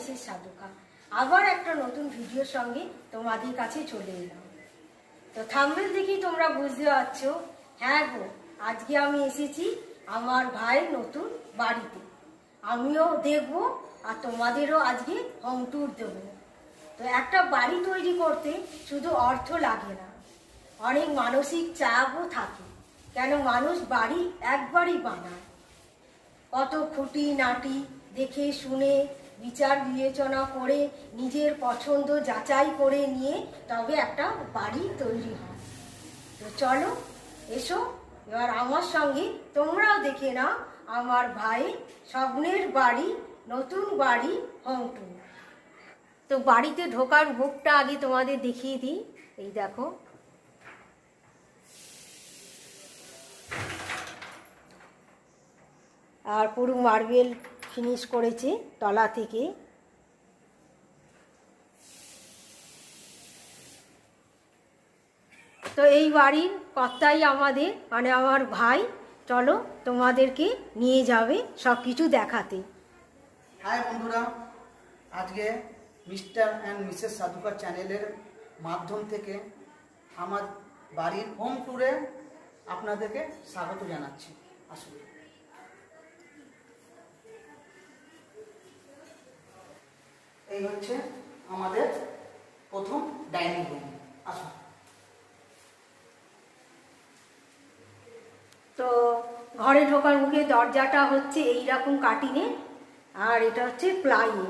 Mrs সাধুকা। আবার একটা নতুন ভিডিওর সঙ্গে তোমাদের কাছে চলে এলাম। তো দেখেই তোমরা বুঝতে পারছ হ্যাঁ গো, আজকে আমি এসেছি আমার ভাইয়ের নতুন বাড়িতে। আমিও দেখব আর তোমাদেরও আজকে হোম ট্যুর দেবো। তো একটা বাড়ি তৈরি করতে শুধু অর্থ লাগে না, অনেক মানসিক চাপও থাকে। কেন মানুষ বাড়ি একবারই বানায়। কত খুঁটি নাটি দেখে শুনে বিচার বিবেচনা করে, নিজের পছন্দ যাচাই করে নিয়ে তবে একটা বাড়ি তৈরি হয়। তো চলো, এসো, এবার আমার সঙ্গে তোমরাও দেখে নাও আমার ভাই স্বপ্নের বাড়ি, নতুন বাড়ি হোম তো বাড়িতে ঢোকার মুখটা আগে তোমাদের দেখিয়ে দিই। এই দেখো। আর পুরো মার্বেল ফিনিশ করেছি, তলা থেকে। তো এই বাড়ির কর্তাই আমাদের মানে আমার ভাই, চলো তোমাদেরকে নিয়ে যাবে সব কিছু দেখাতে। হাই বন্ধুরা, আজকে মিস্টার অ্যান্ড মিসেস সাধুকা চ্যানেলের মাধ্যম থেকে আমার বাড়ির হোম ট্যুরে আপনাদেরকে স্বাগত জানাচ্ছি। আসুন। এই হচ্ছে আমাদের প্রথম ডাইনিং রুম। আসুন তো ঘরে ঢোকার মুখে দরজাটা হচ্ছে এই রকম কাটিনে, আর এটা হচ্ছে প্লাইয়ে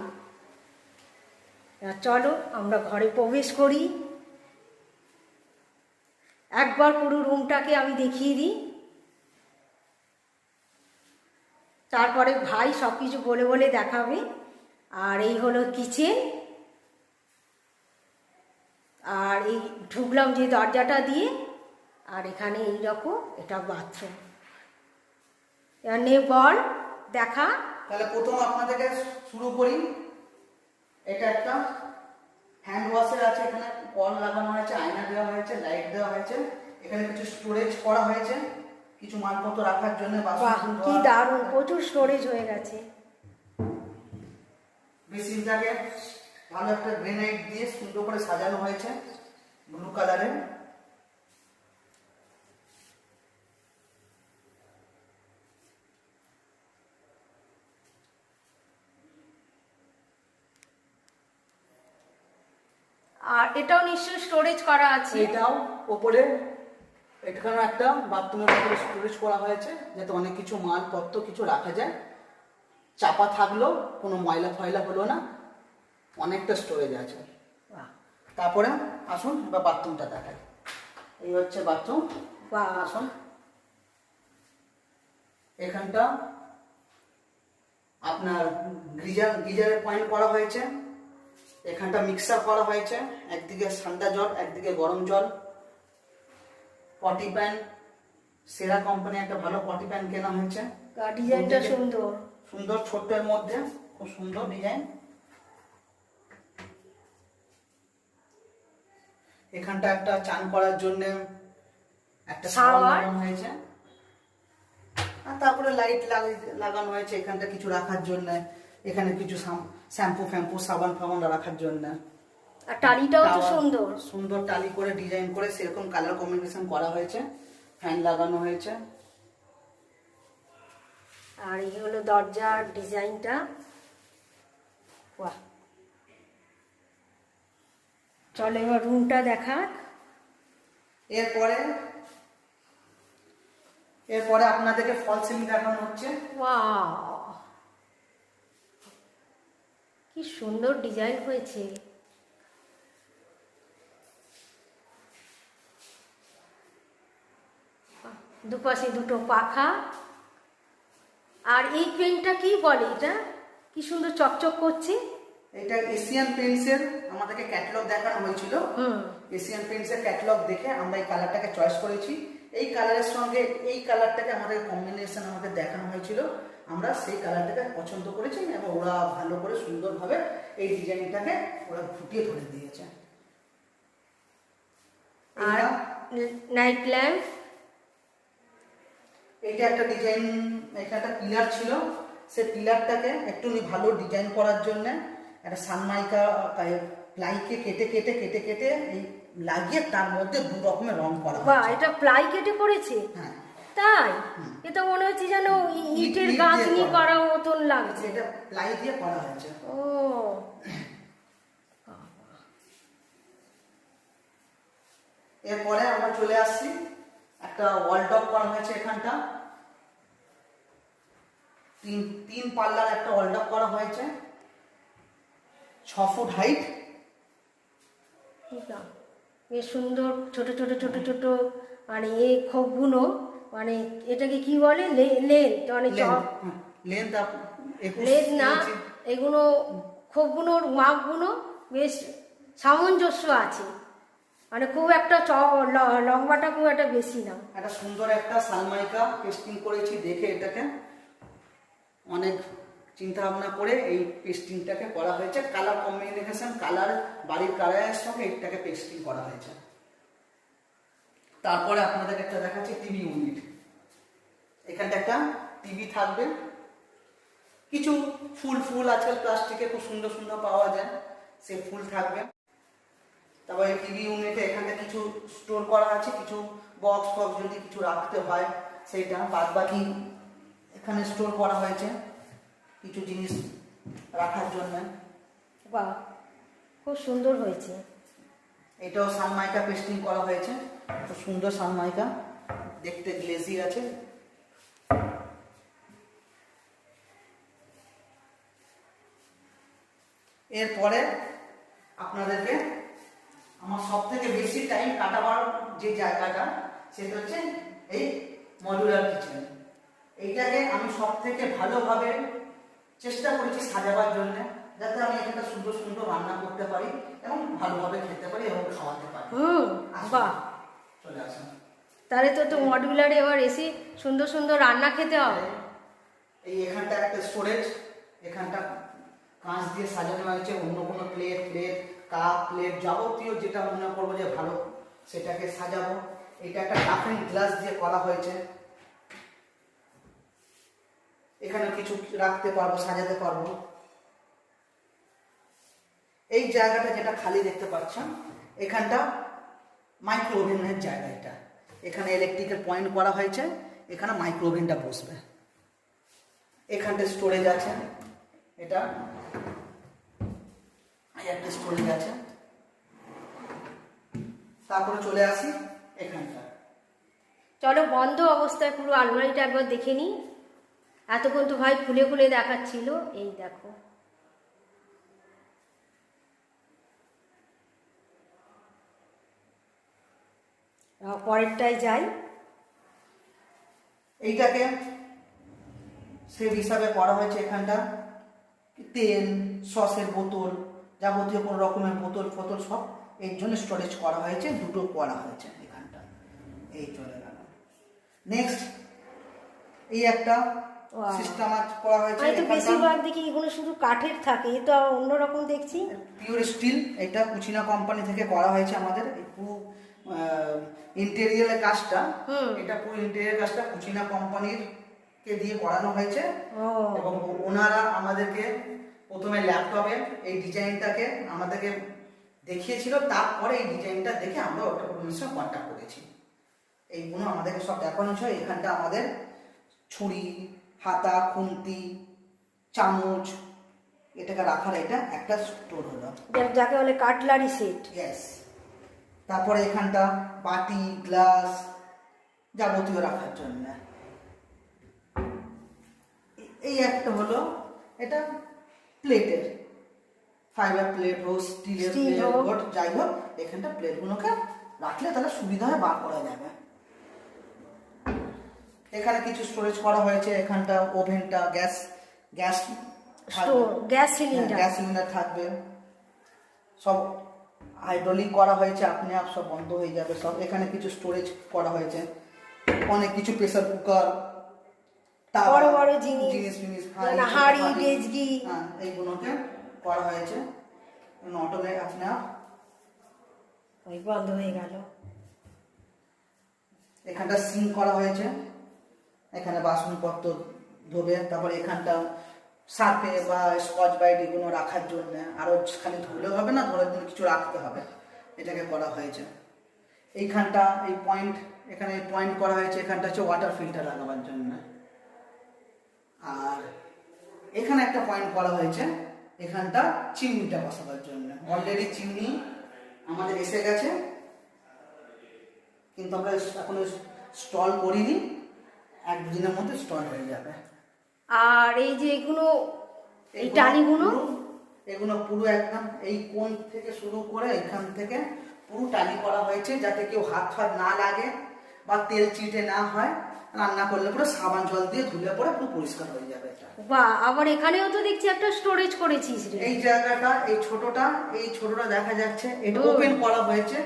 চলো আমরা ঘরে প্রবেশ করি। একবার পুরো রুমটাকে আমি দেখিয়ে দিই। তারপরে ভাই সব কিছু বলে বলে দেখাবে। আর এই হলো কিচেন। আর এই ঢুকলাম যে দরজাটা দিয়ে আর এখানে এই রকম এটা বাথরুম নে বল দেখা। তাহলে প্রথম আপনাদেরকে শুরু করি। এটা একটা হ্যান্ড ওয়াশের আছে এখানে কল লাগানো হয়েছে আয়না দেওয়া হয়েছে লাইট দেওয়া হয়েছে। এখানে কিছু স্টোরেজ করা হয়েছে। কিছু মালপত্র রাখার জন্য কি দারুণ প্রচুর স্টোরেজ হয়ে গেছে। বেসিনটাকে ভালো একটা গ্রেনাইট দিয়ে সুন্দর করে সাজানো হয়েছে ব্লু কালারের আর এটাও নিশ্চয়ই স্টোরেজ করা আছে। এটাও ওপরে এখানে একটা বাথরুমের ভিতরে স্টোরেজ করা হয়েছে যাতে অনেক কিছু মালপত্র কিছু রাখা যায়। চাপা থাকলেও কোনো ময়লা ফয়লা হলো না। অনেকটা স্টোরেজ আছে। তারপরে আসুন এবার বাথরুমটা দেখাই। এই হচ্ছে বাথরুম বা আসুন। এখানটা আপনার গিজার গিজারের পয়েন্ট করা হয়েছে। এখানটা মিক্সার করা হয়েছে। একদিকে ঠান্ডা জল একদিকে গরম জল। পটি প্যান সেরা কোম্পানি একটা ভালো পটি প্যান কেনা হয়েছে। ডিজাইনটা সুন্দর। সুন্দর ছোট্টের মধ্যে খুব সুন্দর ডিজাইন এখানটা একটা চান করার জন্য একটা শাওয়ার হয়েছে। আর তারপরে লাইট লাগানো হয়েছে এখানটা কিছু রাখার জন্য। এখানে কিছু শ্যাম্পু ফ্যাম্পু সাবান ফাবান রাখার জন্য। আর টালিটাও তো সুন্দর। সুন্দর টালি করে ডিজাইন করে সেরকম কালার কম্বিনেশন করা হয়েছে। ফ্যান লাগানো হয়েছে। আর এই হলো দরজার ডিজাইনটা। বাহ। চলো এবার রুমটা দেখা এরপরে এরপরে আপনাদেরকে ফল সিলিং দেখানো হচ্ছে। কি সুন্দর ডিজাইন হয়েছে। দুপাশে দুটো পাখা। আর এই পেনটা কি বলে এটা? কি সুন্দর চকচক করছে। এটা এশিয়ান পেন্টসের আমাদেরকে ক্যাটালগ দেখানো হয়েছিল। এশিয়ান পেন্টসের ক্যাটালগ দেখে আমরা এই কালারটাকে চয়েস করেছি। এই কালারের সঙ্গে এই কালারটাকে আমাদের কম্বিনেশন আমাদের দেখানো হয়েছিল। আমরা সেই কালারটাকে পছন্দ করেছি এবং ওরা ভালো করে সুন্দরভাবে এই ডিজাইনটাকে ওরা ফুটিয়ে ধরে দিয়েছে। আর নাইট ল্যাম্প এটা একটা ডিজাইন এটা একটা পিলার ছিল সে পিলারটাকে একটু ভালো ডিজাইন করার জন্য একটা সানমাইকা প্লাইকে কেটে কেটে কেটে কেটে এই লাগিয়ে তার মধ্যে দু রকমের রং করা বা এটা প্লাই কেটে করেছে? হ্যাঁ। তাই? এটা মনে হচ্ছে যেন ইটের গাঁথনি করা। করা মতন লাগছে। এটা প্লাই দিয়ে করা হয়েছে। ও। এরপরে আমরা চলে আসছি একটা ওয়াল টপ করা হয়েছে এখানটা। তিন তিন পাল্লার একটা টপ করা হয়েছে। ছ ফুট হাইট বেশ সুন্দর ছোট ছোট ছোট ছোট মানে এ খোপগুলো মানে এটাকে কি বলে? লেন্থ মানে লেন্থ একুশ লেদ না। এগুলো খোপগুলোর মাপগুলো বেশ সামঞ্জস্য আছে। মানে খুব একটা লম্বাটা খুব একটা বেশি না। একটা সুন্দর একটা সালমাইকা পেস্টিং করেছি দেখে এটাকে। অনেক চিন্তা ভাবনা করে এই পেস্টিংটাকে করা হয়েছে। কালার কম্বিনেশন কালার বাড়ির কালারের সঙ্গে এটাকে পেস্টিং করা হয়েছে। তারপরে আপনাদের একটা দেখাচ্ছি টিভি ইউনিট এখানটা একটা টিভি থাকবে। কিছু ফুল ফুল আজকাল প্লাস্টিকে খুব সুন্দর সুন্দর পাওয়া যায়। সে ফুল থাকবে। তারপরে টিভি ইউনিটে এখানে কিছু স্টোর করা আছে। কিছু বক্স ফক্স যদি কিছু রাখতে হয়, সেইটা বাদ বাকি এখানে স্টোর করা হয়েছে কিছু জিনিস রাখার জন্য। বা খুব সুন্দর হয়েছে। এটাও সানমাইকা পেস্টিং করা হয়েছে খুব সুন্দর সানমাইকা দেখতে গ্লেজি আছে। এরপরে আপনাদেরকে আমার সব থেকে বেশি টাইম কাটাবার যে জায়গাটা সেটা হচ্ছে এই মডুলার কিচেন এইটাকে আমি সব থেকে ভালোভাবে চেষ্টা করেছি সাজাবার জন্য যাতে আমি এখানটা সুন্দর সুন্দর রান্না করতে পারি এবং ভালোভাবে খেতে পারি এবং খাওয়াতে পারি। বাহ। চলে আসুন। তাহলে তো তো মডিউলারে এবার এসি সুন্দর সুন্দর রান্না খেতে হবে। এই এখানটা একটা স্টোরেজ এখানটা কাঁচ দিয়ে সাজানো হয়েছে অন্য কোনো প্লেট প্লেট কাপ প্লেট যাবতীয় যেটা মনে করব যে ভালো সেটাকে সাজাবো। এটা একটা কাফেন গ্লাস দিয়ে করা হয়েছে। এখানে কিছু রাখতে পারব, সাজাতে পারব। এই জায়গাটা যেটা খালি দেখতে পাচ্ছেন, এখানটা মাইক্রো ওভেনের জায়গা এটা। এখানে ইলেকট্রিকের পয়েন্ট করা হয়েছে, এখানে মাইক্রো ওভেনটা বসবে। এখানটা স্টোরেজ আছে, এটা একটা স্টোরেজ আছে। তারপরে চলে আসি এখানটা। চলো বন্ধ অবস্থায় পুরো আলমারিটা একবার দেখে নিই। এতক্ষণ তো ভাই খুলে খুলে দেখাচ্ছিল এই দেখো। আহ, পরেরটায় যাই। এইটাকে সেভ হিসাবে করা হয়েছে এখানটা। তেল সসের বোতল যাবতীয় কোনো রকমের বোতল ফোতল সব এর জন্য স্টোরেজ করা হয়েছে দুটো করা হয়েছে এখানটা। এই চলে গেল। নেক্সট এই একটা সিস্টেম করা হয়েছে আমি তো বেশিরভাগ দেখি এগুলো শুধু কাঠের থাকে? এ তো অন্যরকম দেখছি। পিওর স্টিল এটা কুচিনা কোম্পানি থেকে করা হয়েছে আমাদের। পুরো ইন্টেরিয়ারের কাজটা। এটা পুরো ইন্টেরিয়ার কাজটা কুচিনা কোম্পানির কে দিয়ে করানো হয়েছে। এবং ওনারা আমাদেরকে প্রথমে ল্যাপটপে এই ডিজাইনটাকে আমাদেরকে দেখিয়েছিল। তারপরে এই ডিজাইনটা দেখে আমরা ওটা ওনার সঙ্গে কন্ট্যাক্ট করেছি। এইগুলো আমাদেরকে সব দেখানো এখানটা আমাদের ছুরি হাতা খুন্তি চামচ এটাকে রাখার এটা একটা স্টোর হলো। যাকে বলে কাটলারি সেট। ইয়েস তারপরে এখানটা বাটি গ্লাস যাবতীয় রাখার জন্য। এই একটা হলো এটা প্লেটের। ফাইবার প্লেট হোক স্টিলের প্লেট। হোক। যাই হোক এখানটা প্লেটগুলোকে রাখলে তাহলে সুবিধা হয় বার করা যাবে। এখানে কিছু স্টোরেজ করা হয়েছে এখানটা ওভেনটা gas gas gas cylinder gas cylinder থাকবে। সব হাইড্রোলিক করা হয়েছে আপনি আপ সব বন্ধ হয়ে যাবে সব। এখানে কিছু স্টোরেজ করা হয়েছে। অনেক কিছু প্রেসার কুকার বড় বড় জিনিস, জিনিস যেমন হাঁড়ি, ডেচকি। হ্যাঁ এইগুলোকে করা হয়েছে। অটোমেট আপনি আপ ওই বন্ধ হয়ে গেল। এখানটা সিং করা হয়েছে। এখানে বাসনপত্র ধোবে, তারপর এখানটা সার্ফে বা স্কচ বাইট এগুলো রাখার জন্য। আরও খালি ধুলে হবে না ধরার জন্য কিছু রাখতে হবে। এটাকে করা হয়েছে। এইখানটা, এই পয়েন্ট এখানে পয়েন্ট করা হয়েছে, এখানটা হচ্ছে ওয়াটার ফিল্টার লাগাবার জন্য। আর এখানে একটা পয়েন্ট করা হয়েছে, এখানটা চিমনিটা বসাবার জন্য। অলরেডি চিমনি আমাদের এসে গেছে। কিন্তু আমরা এখনও স্টল করিনি। এক দুদিনের মধ্যে স্টল হয়ে যাবে। আর এই যে এগুলো এই টালিগুলো? এগুলো পুরো একদম এই কোণ থেকে শুরু করে এখান থেকে পুরো টালি করা হয়েছে যাতে কেউ হাত ফাত না লাগে বা তেল চিটে না হয়। রান্না করলে পুরো সাবান জল দিয়ে ধুলে পরে পুরো পরিষ্কার হয়ে যাবে এটা। বা আবার এখানেও তো দেখছি একটা স্টোরেজ করেছিস রে। এই জায়গাটা এই ছোটটা এই ছোটটা দেখা যাচ্ছে। এটা ওপেন করা হয়েছে।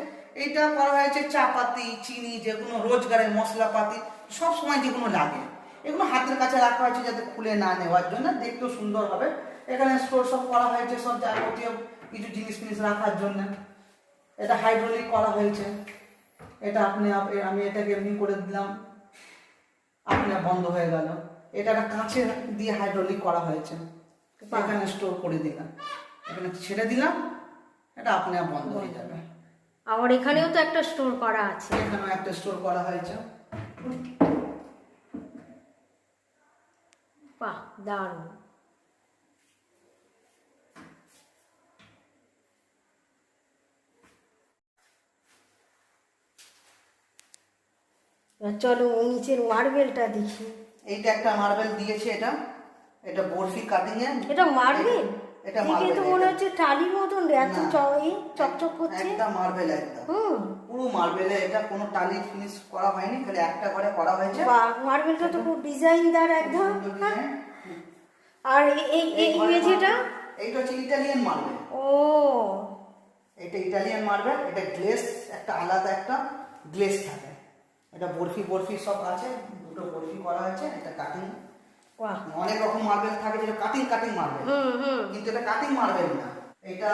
এইটা করা হয়েছে চাপাতি চিনি যেগুলো রোজগারের মশলাপাতি। সব সময় যেগুলো লাগে। এগুলো হাতের কাছে রাখা হয়েছে যাতে খুলে না নেওয়ার জন্য দেখতেও সুন্দর হবে। এখানে স্টোর সব করা হয়েছে সব যাবতীয় কিছু জিনিস ফিনিস রাখার জন্য। এটা হাইড্রোলিক করা হয়েছে। এটা আপনি আমি এটাকে এমনি করে দিলাম। আপনি বন্ধ হয়ে গেল। এটা একটা কাঁচের দিয়ে হাইড্রোলিক করা হয়েছে। এখানে স্টোর করে দিলাম। এখানে ছেড়ে দিলাম। এটা আপনি আপ বন্ধ হয়ে যাবে। আবার এখানেও তো একটা স্টোর করা আছে। এখানেও একটা স্টোর করা হয়েছে। বাহ দারুণ। চলো নিচের মার্বেলটা দেখি। এইটা একটা মার্বেল দিয়েছে এটা। এটা বরফি কাটিং এ এটা মার্বেল এটা দেখে তো মনে হচ্ছে টালির মতন এত চকচক করছে। একটা মার্বেল একদম পুরো মার্বেলে এটা কোনো টালি ফিনিশ করা হয়নি খালি একটা করে করা হয়েছে। মার্বেলটা তো খুব ডিজাইনদার একদম। হ্যাঁ। আর এই- এই ঘরের এইটা হচ্ছে ইটালিয়ান মার্বেল ও। এটা ইটালিয়ান মার্বেল এটা গ্লেস একটা আলাদা একটা গ্লেস থাকে। এটা বরফি বরফি সব আছে দুটো বরফি করা হয়েছে এটা কাটিং মার্বেল থাকে যেটা কাটিং কাটিং মার্বেল কিন্তু এটা কাটিং মার্বেল না। এটা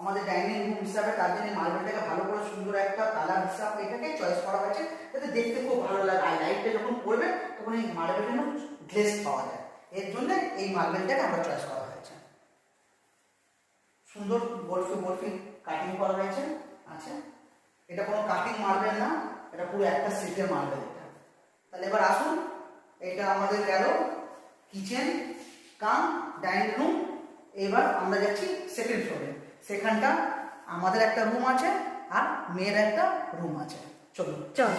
আমাদের ডাইনিং রুম হিসাবে তার জন্য মার্বেলটাকে ভালো করে সুন্দর একটা কালার হিসাবে এটাকে চয়েস করা হয়েছে। যাতে দেখতে খুব ভালো লাগে। আর লাইটটা যখন পড়বে তখন এই মার্বেলটা না গ্লেস পাওয়া যায়। এর জন্য এই মার্বেলটাকে আমরা চয়েস করা হয়েছে। সুন্দর বরফি বরফি কাটিং করা হয়েছে। আচ্ছা। এটা কোনো কাটিং মার্বেল না। এটা পুরো একটা সেটের মার্বেল এটা। তাহলে এবার আসুন এটা আমাদের গেল। কিচেন, কাম, ডাইনিং রুম, এবার আমরা যাচ্ছি সেকেন্ড ফ্লোরে সেখানটা আমাদের একটা রুম আছে আর মেয়ের একটা রুম আছে। চলো চলো